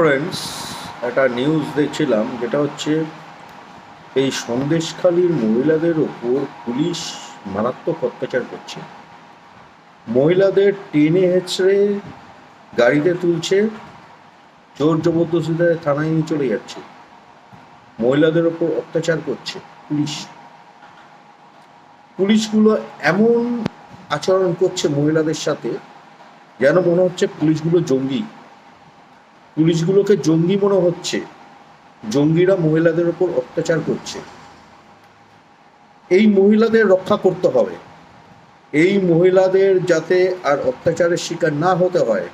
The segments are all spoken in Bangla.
ফ্রেন্ডস একটা নিউজ দেখছিলাম, যেটা হচ্ছে এই সন্দেশখালীর মহিলাদের ওপর পুলিশ মারাত্মক অত্যাচার করছে। মহিলাদের টেনে হেঁচড়ে গাড়িতে তুলছে জোর জবরদস্তিতে থানায় নিয়ে চলে যাচ্ছে। মহিলাদের ওপর অত্যাচার করছে পুলিশ। পুলিশগুলো এমন আচরণ করছে মহিলাদের সাথে, যেন মনে হচ্ছে পুলিশগুলো জঙ্গি। পুলিশগুলোকে জঙ্গি মনে হচ্ছে। জঙ্গিরা মহিলাদের ওপর অত্যাচার করছে। এই মহিলাদের রক্ষা করতে হবে। এই মহিলাদের যাতে আর অত্যাচারের শিকার না হতে হয়।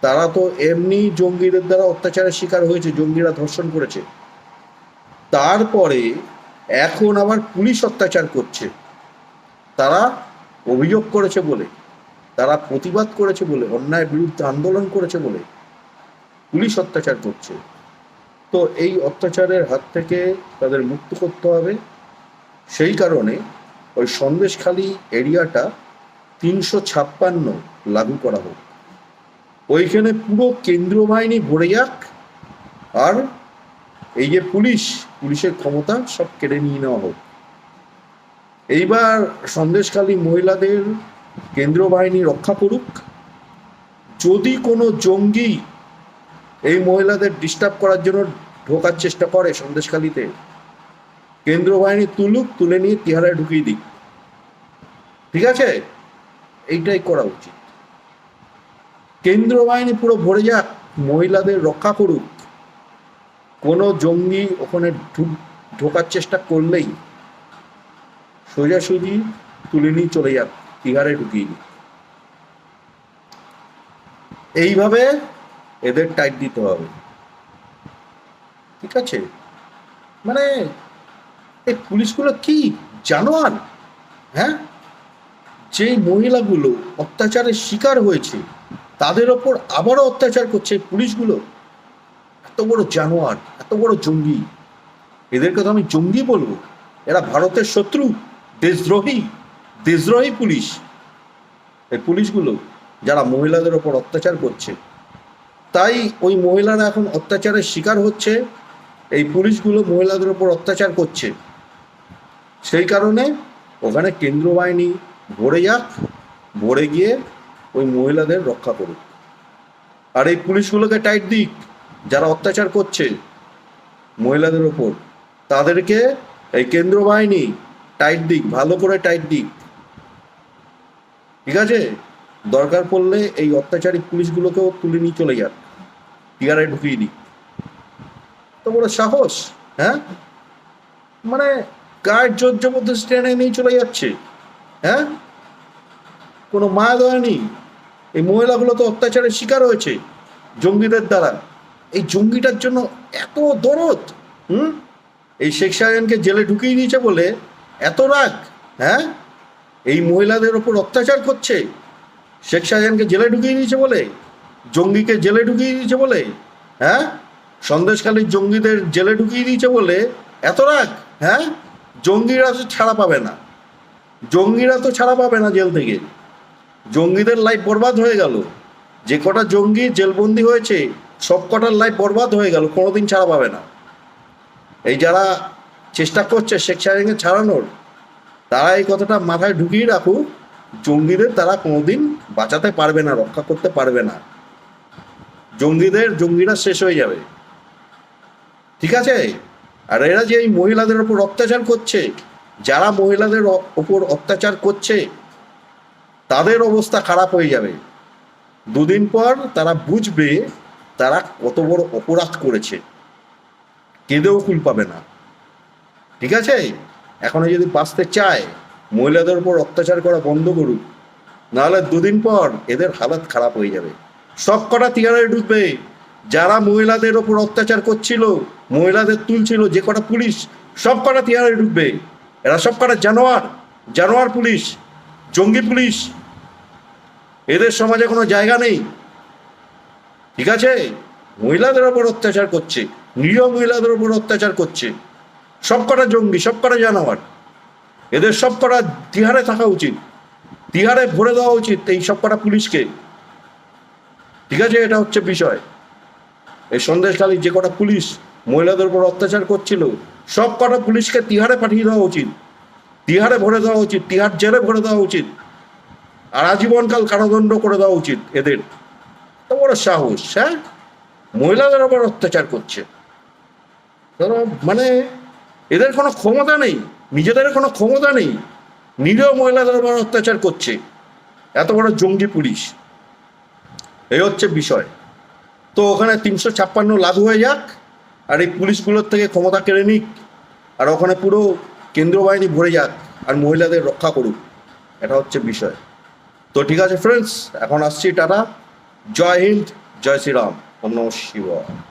তারা তো এমনি জঙ্গিদের দ্বারা অত্যাচারের শিকার হয়েছে, জঙ্গিরা ধর্ষণ করেছে। তারপরে এখন আবার পুলিশ অত্যাচার করছে। তারা অভিযোগ করেছে বলে, তারা প্রতিবাদ করেছে বলে, অন্যায়ের বিরুদ্ধে আন্দোলন করেছে বলে। পুলিশ অত্যাচার করছে। তো এই অত্যাচারের হাত থেকে তাদের মুক্ত করতে হবে। সেই কারণে ওই সন্দেশখালী এরিয়াটা তিনশো ছাপ্পান্ন লাগু করা হোক। ওইখানে পুরো কেন্দ্রীয় বাহিনী ভরে যাক আর এই যে পুলিশ, পুলিশের ক্ষমতা সব কেড়ে নিয়ে নেওয়া হোক। এইবার সন্দেশখালী মহিলাদের কেন্দ্রীয় বাহিনী রক্ষা করুক। যদি কোনো জঙ্গি এই মহিলাদের ডিস্টার্ব করার জন্য ঢোকার চেষ্টা করে সন্দেশখালীতে। কেন্দ্র বাহিনী তুলুক, তুলে নিয়ে তিহারায় ঢুকিয়ে দিক। ঠিক আছে? এইটাই করা উচিত। কেন্দ্র বাহিনী পুরো ভরে যাক, মহিলাদের রক্ষা করুক। কোনো জঙ্গি ওখানে ঢুক- ঢোকার চেষ্টা করলেই সোজাসুজি তুলে নিয়ে চলে যাক, তিহারে ঢুকিয়ে দিক। এইভাবে এদের টাইট দিতে হবে। ঠিক আছে? মানে এই পুলিশগুলো কি জানোয়ার? হ্যাঁ? যে মহিলাগুলো অত্যাচারের শিকার হয়েছে, তাদের ওপর আবারও অত্যাচার করছে পুলিশগুলো। এত বড় জানোয়ার, এত বড় জঙ্গি। এদেরকে তো আমি জঙ্গি বলব। এরা ভারতের শত্রু, দেশদ্রোহী দেশদ্রোহী পুলিশ। এই পুলিশগুলো যারা মহিলাদের ওপর অত্যাচার করছে তাই ওই মহিলারা এখন অত্যাচারের শিকার হচ্ছে। এই পুলিশগুলো মহিলাদের ওপর অত্যাচার করছে। সেই কারণে ওখানে কেন্দ্র বাহিনী ভরে যাক, ভরে গিয়ে ওই মহিলাদের রক্ষা করুক। আর এই পুলিশগুলোকে টাইট দিক, যারা অত্যাচার করছে মহিলাদের ওপর তাদেরকে এই কেন্দ্র বাহিনী টাইট দিক, ভালো করে টাইট দিক। ঠিক আছে? দরকার পড়লে এই অত্যাচারী পুলিশগুলোকেও তুলে নিয়ে চলে যাক টিয়ারে ঢুকিয়ে দিক। তো বড় সাহস হ্যাঁ? মানে গায়ের জোর জবরদস্তি টেনে নিয়ে চলে যাচ্ছে হ্যাঁ? কোনো মায়া দয়া নেই। এই মহিলাগুলো তো অত্যাচারের শিকার হয়েছে, জঙ্গিদের দ্বারা। এই জঙ্গিটার জন্য এত দরদ, হুম? এই শেখ শাহজাহানকে জেলে ঢুকিয়ে দিয়েছে বলে এত রাগ হ্যাঁ? এই মহিলাদের ওপর অত্যাচার করছে। শেখ শাহজাহানকে জেলে ঢুকিয়ে দিয়েছে বলে? জঙ্গিকে জেলে ঢুকিয়ে দিয়েছে বলে? হ্যাঁ? সন্দেশখালীর জঙ্গিদের জেলে ঢুকিয়ে দিয়েছে বলে? এত রাগ হ্যাঁ? জঙ্গিরা তো ছাড়া পাবে না। জঙ্গিরা তো ছাড়া পাবে না জেল থেকে। জঙ্গিদের লাইফ বরবাদ হয়ে গেল। যে কটা জঙ্গি জেলবন্দি হয়েছে, সব কটার লাইফ বরবাদ হয়ে গেল, কোনোদিন ছাড়া পাবে না। এই যারা চেষ্টা করছে শেখ শাহজাহানকে ছাড়ানোর, তারা এই কথাটা মাথায় ঢুকিয়ে রাখুক। জঙ্গিদের তারা কোনোদিন বাঁচাতে পারবে না, রক্ষা করতে পারবে না। জঙ্গিদের, জঙ্গিরা শেষ হয়ে যাবে। ঠিক আছে? আর এরা যে এই মহিলাদের ওপর অত্যাচার করছে, যারা মহিলাদের ওপর অত্যাচার করছে, তাদের অবস্থা খারাপ হয়ে যাবে। দুদিন পর তারা বুঝবে তারা কত বড় অপরাধ করেছে। কেঁদেও কুল পাবে না। ঠিক আছে? এখনও যদি বাঁচতে চায় মহিলাদের উপর অত্যাচার করা বন্ধ করুক। নাহলে দুদিন পর এদের হালাত খারাপ হয়ে যাবে। সব কটা তিয়ারে ঢুকবে যারা মহিলাদের ওপর অত্যাচার করছিল, মহিলাদের তুলছিল, যে কটা পুলিশ, সব কটা তিয়ারে ঢুকবে এরা সব কটা জানোয়ার জানোয়ার পুলিশ, জঙ্গি পুলিশ। এদের সমাজে কোনো জায়গা নেই। ঠিক আছে? মহিলাদের ওপর অত্যাচার করছে, নিরীহ মহিলাদের ওপর অত্যাচার করছে। সব কটা জঙ্গি, সব কটা জানোয়ার। এদের সব কটা তিহারে থাকা উচিত। তিহারে ভরে দেওয়া উচিত এই সব কটা পুলিশকে। ঠিক আছে, এটা হচ্ছে বিষয়। এই সন্দেশখালীর যে কটা পুলিশ মহিলাদের উপর অত্যাচার করছিল, সব কটা পুলিশকে তিহারে পাঠিয়ে দেওয়া উচিত। তিহারে ভরে দেওয়া উচিত, তিহার জেলে ভরে দেওয়া উচিত। আর আজীবনকাল কারাদণ্ড করে দেওয়া উচিত এদের। তো বড় সাহস হ্যাঁ? মহিলাদের উপর অত্যাচার করছে। মানে এদের কোনো ক্ষমতা নেই। নিজেদের কোনো ক্ষমতা নেই। নিরীহ মহিলাদের উপর অত্যাচার করছে। এত বড় জঙ্গি পুলিশ। এই হচ্ছে বিষয়। তো ওখানে তিনশো ছাপ্পান্ন লাগু হয়ে যাক, আর এই পুলিশগুলোর থেকে ক্ষমতা কেড়ে নিক, আর ওখানে পুরো কেন্দ্রীয় বাহিনী ভরে যাক, আর মহিলাদের রক্ষা করুক। এটা হচ্ছে বিষয়। তো ঠিক আছে ফ্রেন্ডস এখন আসছি টাটা। জয় হিন্দ, জয় শ্রীরাম। ওম নম শিবায়।